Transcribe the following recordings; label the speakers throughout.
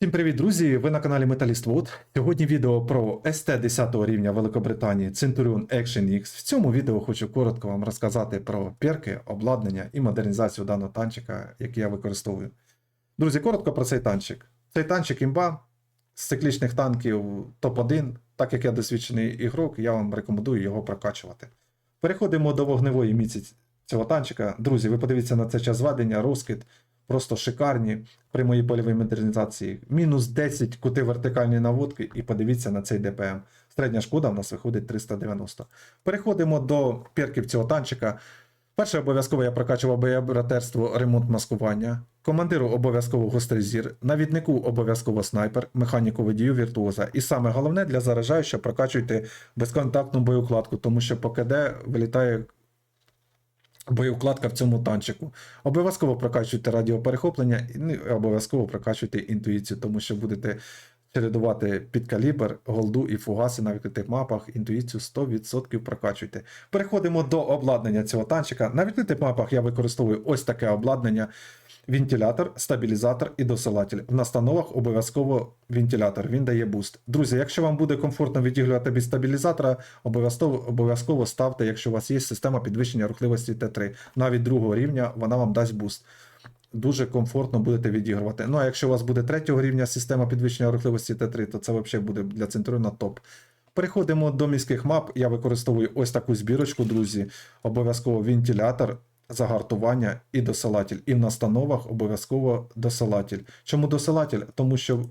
Speaker 1: Всім привіт, друзі! Ви на каналі Металіст Wood. Сьогодні відео про СТ 10 рівня Великобританії Centurion Action X. В цьому відео хочу коротко вам розказати про перки, обладнання і модернізацію даного танчика, який я використовую. Друзі, коротко про цей танчик. Цей танчик імба з циклічних танків топ-1. Так як я досвідчений ігрок, я вам рекомендую його прокачувати. Переходимо до вогневої міці цього танчика. Друзі, ви подивіться на це час зведення, розкид. Просто шикарні при моїй польовій модернізації. Мінус 10 кути вертикальної наводки, і подивіться на цей ДПМ. Середня шкода в нас виходить 390. Переходимо до перків цього танчика. Перше обов'язково я прокачував боєбратерство, ремонт маскування. Командиру обов'язково гострий зір, навіднику обов'язково снайпер, механіку водію віртуоза. І саме головне для заражаючого прокачуйте безконтактну боєукладку, тому що по КД вилітає боєукладка в цьому танчику. Обов'язково прокачуйте радіоперехоплення і ну, обов'язково прокачуйте інтуїцію, тому що будете чередувати під калібр, голду і фугаси на відкритих мапах. Інтуїцію 100% прокачуйте. Переходимо до обладнання цього танчика. На відкритих мапах я використовую ось таке обладнання. Вентилятор, стабілізатор і досилатель. В настановах обов'язково вентилятор, він дає буст. Друзі, якщо вам буде комфортно відігрувати без стабілізатора, обов'язково обов'язково ставте, якщо у вас є система підвищення рухливості Т3. Навіть другого рівня вона вам дасть буст. Дуже комфортно будете відігрувати. Ну а якщо у вас буде третього рівня система підвищення рухливості Т3, то це взагалі буде для центру топ. Переходимо до міських мап. Я використовую ось таку збірочку, друзі. Обов'язково вентилятор, загартування і досилатель. І в настановах обов'язково досилатель. Чому досилатель? Тому що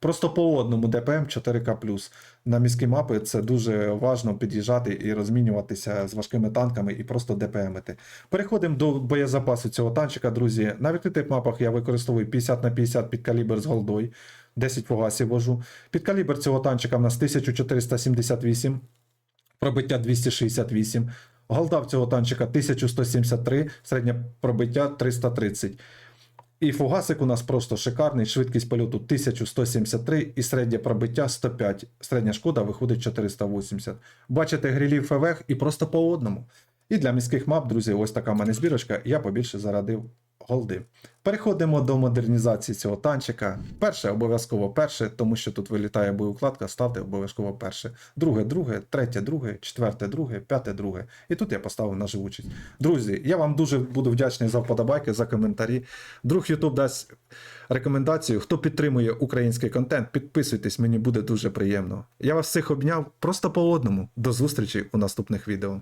Speaker 1: просто по одному ДПМ 4К. На міські мапи це дуже важно під'їжджати і розмінюватися з важкими танками і просто ДПМити. Переходимо до боєзапасу цього танчика, друзі. На відкритих мапах я використовую 50 на 50 під калібр з голдою. 10 фугасів вожу. Під калібр цього танчика в нас 1478, пробиття 268. Голда в цього танчика 1173, середнє пробиття 330. І фугасик у нас просто шикарний, швидкість польоту 1173 і середнє пробиття 105. Середня шкода виходить 480. Бачите грілів ФВ і просто по одному. І для міських мап, друзі, ось така в мене збірочка, я побільше зарадив голди. Переходимо до модернізації цього танчика. Перше, обов'язково перше, тому що тут вилітає боєукладка, ставте обов'язково перше. Друге, друге, третє, друге, четверте, друге, п'яте, друге. І тут я поставив на живучість. Друзі, я вам дуже буду вдячний за вподобайки, за коментарі. Друг YouTube дасть рекомендацію. Хто підтримує український контент, підписуйтесь, мені буде дуже приємно. Я вас всіх обняв просто по одному. До зустрічі у наступних відео.